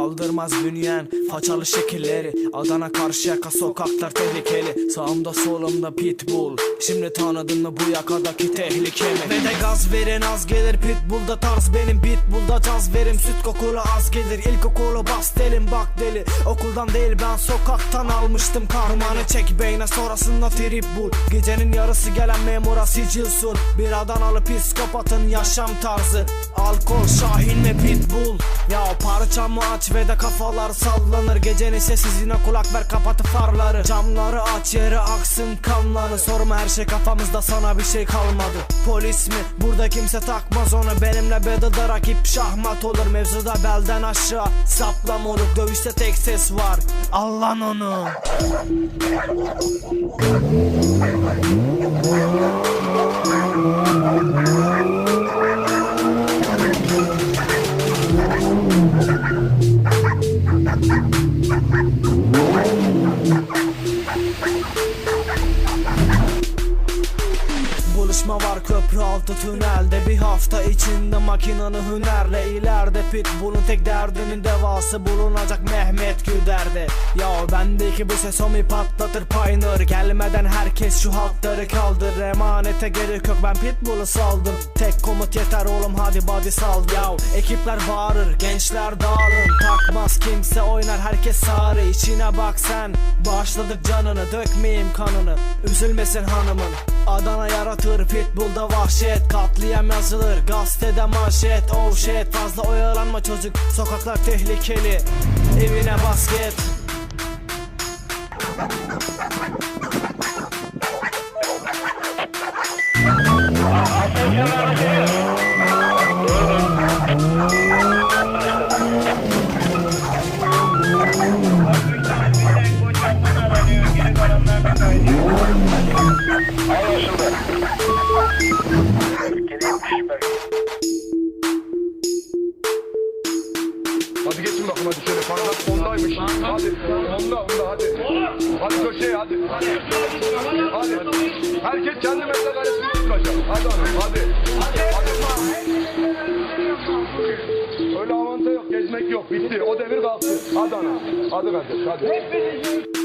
Aldırmaz bünyen façalı şekilleri. Adana Karşıyaka sokaklar tehlikeli. Sağımda solumda pitbull Şimdi tanıdın mı bu yakadaki tehlike mi? Ve de gaz verin az gelir pitbullda tarz. Benim Pitbullda caz verim süt kokulu az gelir. İlkokulu bas delim bak deli. Okuldan değil ben sokaktan almıştım karmanı Çek beyne sonrasında trip bul Gecenin yarısı gelen memura sicil sun Bir Adanalı psikopatın yaşam tarzı. Alkol şahin ve pitbull? Ya parçamı aç ve de kafalar sallanır. Gecenin sessizliğine kulak ver kapatı farları. Camları aç yere aksın kanları Sorma. Her şey kafamızda sana bir şey kalmadı. Polis mi? Burada kimse takmaz onu. Benimle bedada rakip şahmat olur. Mevzuda belden aşağı Sapla moruk dövüşte tek ses var. Al lan onu Buluşma var köprü altı tünelde. Bir hafta içinde makinanı hünerle. İleride Pitbull'un tek derdinin devası bulunacak Mehmet Güder'de. Ya bendeki bu ses omi patlatır payınır Gelmeden herkes şu hatları kaldır. Emanete gerek yok ben Pitbull'u saldım. Tek komut yeter oğlum hadi body saldır Ya ekipler bağırır gençler dağılın. Takmaz kimse oynar herkes sarı. İçine bak sen Başladık canını dökmeyeyim kanını. Üzülmesin hanımın Adana yaratır pitbullda vahşet Katliam yazılır gazetede manşet. Oh shit fazla oyalanma çocuk Sokaklar tehlikeli. Evine basket. Hadi ondaymış. Hadi onda onda hadi. Hadi köşeye hadi. Hadi. Herkes kendi metrekaresini tutacak. Hadi hanım hadi. Hadi. Öyle avanta yok gezmek yok bitti. O devir kalktı. Hadi ana. Hadi kardeş hadi.